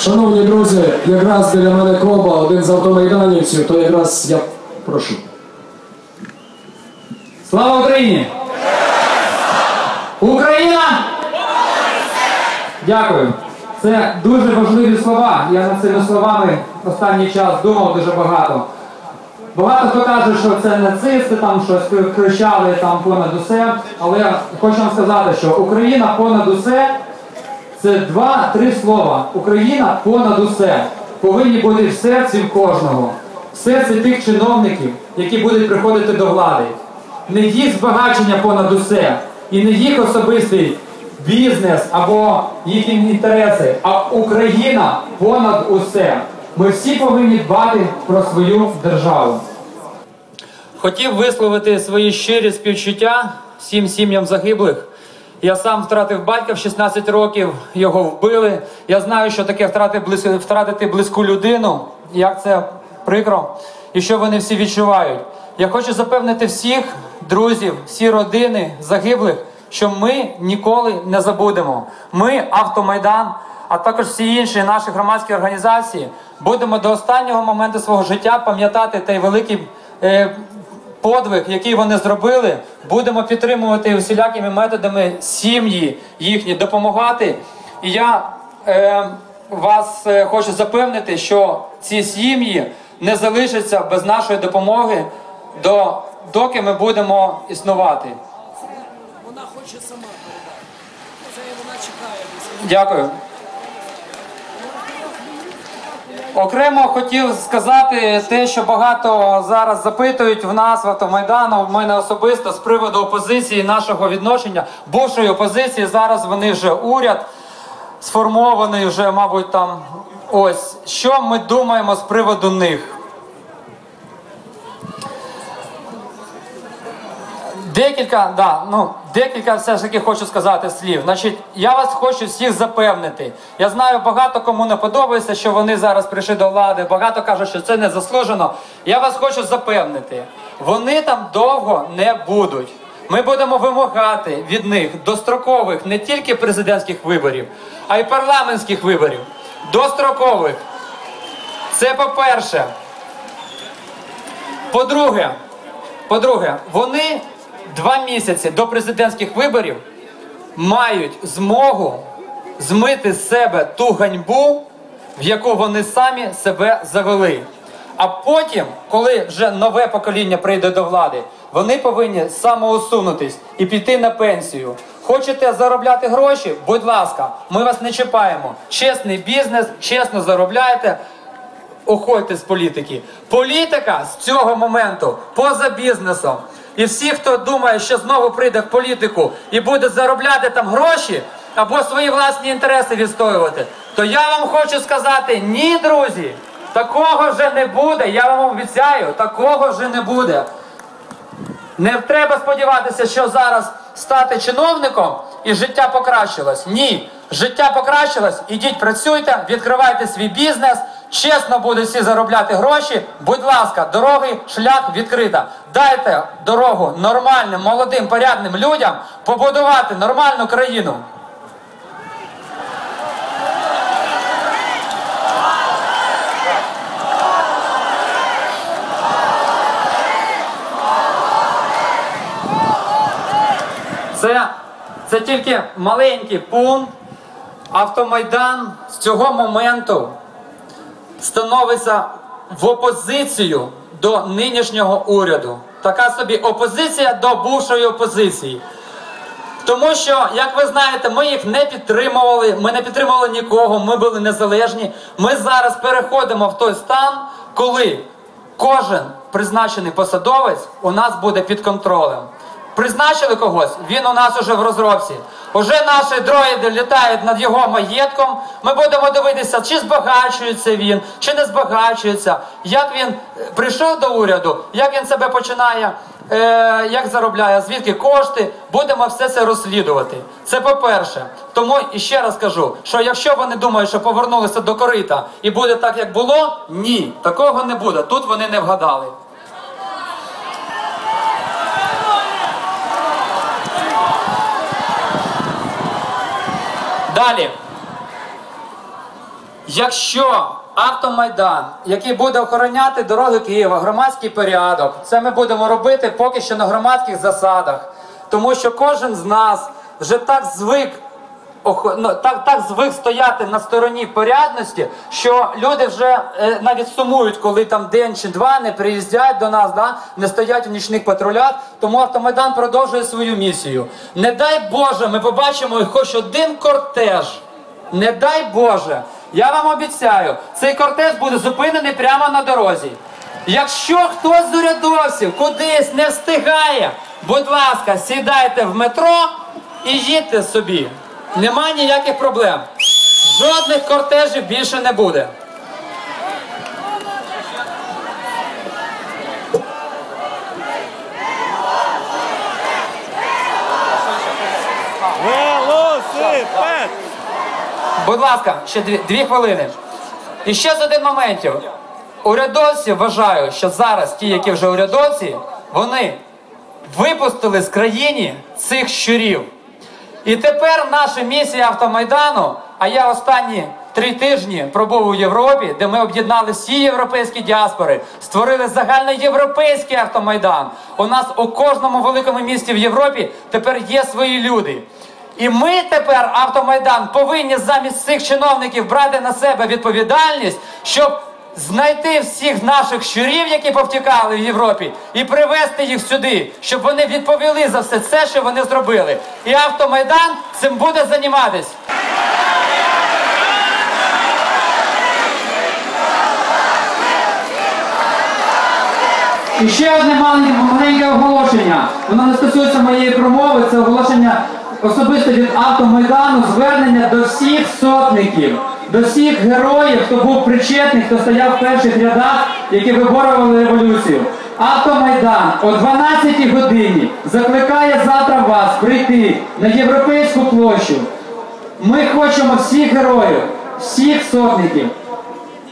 Шановні друзі, якраз біля мене Коба, один з автомайданівців, то якраз я прошу. Слава Україні! Україна! Дякую. Це дуже важливі слова. Я над цими словами останній час думав дуже багато. Багато хто каже, що це нацисти, там щось кричали там понад усе. Але я хочу вам сказати, що Україна понад усе це два-три слова. Україна понад усе. Повинні бути в серці в кожного. В серці тих чиновників, які будуть приходити до влади. Не їх збагачення понад усе. І не їх особистий бізнес або їхні інтереси, а Україна понад усе. Ми всі повинні дбати про свою державу. Хотів висловити свої щирі співчуття всім сім'ям загиблих. Я сам втратив батька в 16 років, його вбили. Я знаю, що таке втратити, близь... втратити близьку людину, як це прикро, і що вони всі відчувають. Я хочу запевнити всіх друзів, всі родини загиблих, що ми ніколи не забудемо. Ми, Автомайдан, а також всі інші наші громадські організації, будемо до останнього моменту свого життя пам'ятати той великий. Е, подвиг, який вони зробили, будемо підтримувати усілякими методами сім'ї їхні, допомагати. І я е, вас е, хочу запевнити, що ці сім'ї не залишаться без нашої допомоги, до, доки ми будемо існувати. Вона хоче сама передати. Це вона чекає. Дякую. Окремо хотів сказати те, що багато зараз запитують в нас в автомайдану, в мене особисто з приводу опозиції, нашого відношення, бувшої опозиції. Зараз вони вже уряд сформований, вже, мабуть, там ось. Що ми думаємо з приводу них? Декілька, да, ну, декілька все ж таки хочу сказати слів. Значить, я вас хочу всіх запевнити. Я знаю, багато кому не подобається, що вони зараз прийшли до влади. Багато кажуть, що це не заслужено. Я вас хочу запевнити, вони там довго не будуть. Ми будемо вимагати від них дострокових не тільки президентських виборів, а й парламентських виборів. Дострокових. Це по-перше. По-друге, по-друге, вони два місяці до президентських виборів мають змогу змити з себе ту ганьбу, в яку вони самі себе завели. А потім, коли вже нове покоління прийде до влади, вони повинні самоусунутись і піти на пенсію. Хочете заробляти гроші? Будь ласка, ми вас не чіпаємо. Чесний бізнес, чесно заробляєте. Уходьте з політики. Політика з цього моменту поза бізнесом. І всі, хто думає, що знову прийде в політику і буде заробляти там гроші або свої власні інтереси відстоювати, то я вам хочу сказати: ні, друзі, такого вже не буде. Я вам обіцяю, такого вже не буде. Не треба сподіватися, що зараз стати чиновником і життя покращилось. Ні, життя покращилось. Ідіть, працюйте, відкривайте свій бізнес. Чесно будуть всі заробляти гроші. Будь ласка, дороги, шлях відкрита. Дайте дорогу нормальним, молодим, порядним людям побудувати нормальну країну. Це, це тільки маленький пункт. Автомайдан з цього моменту становиться в опозицію до нинішнього уряду. Така собі опозиція до бувшої опозиції. Тому що, як ви знаєте, ми їх не підтримували, ми не підтримували нікого, ми були незалежні. Ми зараз переходимо в той стан, коли кожен призначений посадовець у нас буде під контролем. Призначили когось, він у нас уже в розробці. Уже наші дроїди літають над його маєтком. Ми будемо дивитися, чи збагачується він, чи не збагачується, як він прийшов до уряду, як він себе починає, е, як заробляє, звідки кошти. Будемо все це розслідувати. Це по-перше. Тому і ще раз кажу, що якщо вони думають, що повернулися до корита і буде так, як було, ні, такого не буде. Тут вони не вгадали. Далі. Якщо автомайдан, який буде охороняти дороги Києва, громадський порядок, це ми будемо робити поки що на громадських засадах, тому що кожен з нас вже так звик. Ну, так, так звик стояти на стороні порядності, що люди вже е, навіть сумують, коли там день чи два не приїздять до нас, да, не стоять у нічних патрулях. Тому автомайдан продовжує свою місію. Не дай Боже, ми побачимо хоч один кортеж. Не дай Боже, я вам обіцяю, цей кортеж буде зупинений прямо на дорозі. Якщо хтось з урядовців кудись не встигає, будь ласка, сідайте в метро і їдьте собі. Нема ніяких проблем. Жодних кортежів більше не буде. Велосипед! Будь ласка, ще дві, дві хвилини. І ще з один моментів. Урядовці вважають, що зараз ті, які вже урядовці, вони випустили з країни цих щурів. І тепер наша місія автомайдану, а я останні три тижні пробув у Європі, де ми об'єднали всі європейські діаспори, створили загальноєвропейський автомайдан. У нас у кожному великому місті в Європі тепер є свої люди. І ми тепер, автомайдан, повинні замість цих чиновників брати на себе відповідальність, щоб знайти всіх наших щурів, які повтікали в Європі, і привезти їх сюди, щоб вони відповіли за все це, що вони зробили. І автомайдан цим буде займатись. І ще одне маленьке оголошення. Воно не стосується моєї промови, це оголошення особисто від автомайдану, звернення до всіх сотників, до всіх героїв, хто був причетний, хто стояв в перших рядах, які виборювали революцію. Автомайдан о 12 годині закликає завтра вас прийти на європейську площу. Ми хочемо всіх героїв, всіх сотників,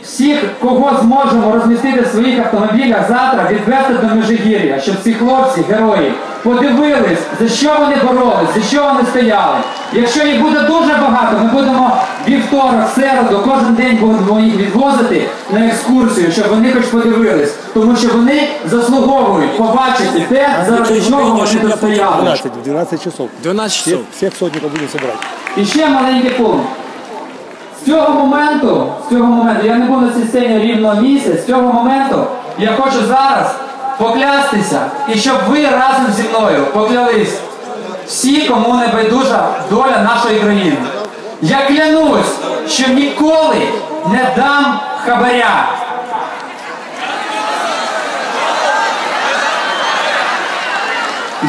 всіх, кого зможемо розмістити в своїх автомобілях завтра, відвести до Межигір'я, щоб ці хлопці, герої, подивились, за що вони боролись, за що вони стояли. Якщо їх буде дуже багато, ми будемо вівторок, середу, кожен день будемо їх відвозити на екскурсію, щоб вони хоч подивились. Тому що вони заслуговують побачити те, заради чого вони тут стояли. 12, в 12 часов. 12 Всех, всех сотников будем собирать. І ще маленький пункт. З цього моменту, з цього моменту, я не був на цій сцені рівно місяць, з цього моменту я хочу зараз поклястися, і щоб ви разом зі мною поклялись всі, кому не байдужа доля нашої країни. Я клянусь, що ніколи не дам хабаря.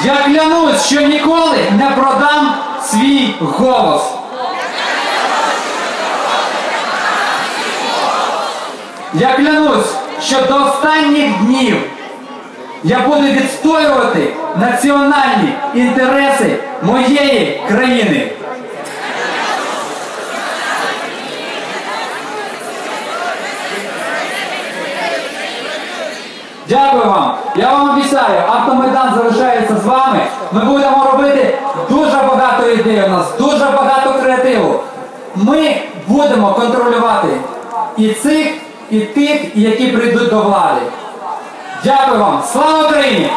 Я клянусь, що ніколи не продам свій голос. Я клянусь, що до останніх днів я буду відстоювати національні інтереси моєї країни. Дякую вам. Я вам обіцяю, автомайдан залишається з вами. Ми будемо робити дуже багато ідей у нас, дуже багато креативу. Ми будемо контролювати і цих, і тих, які прийдуть до влади. Дякую вам. Слава Україні!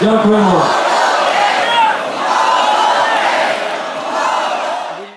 Дякуємо.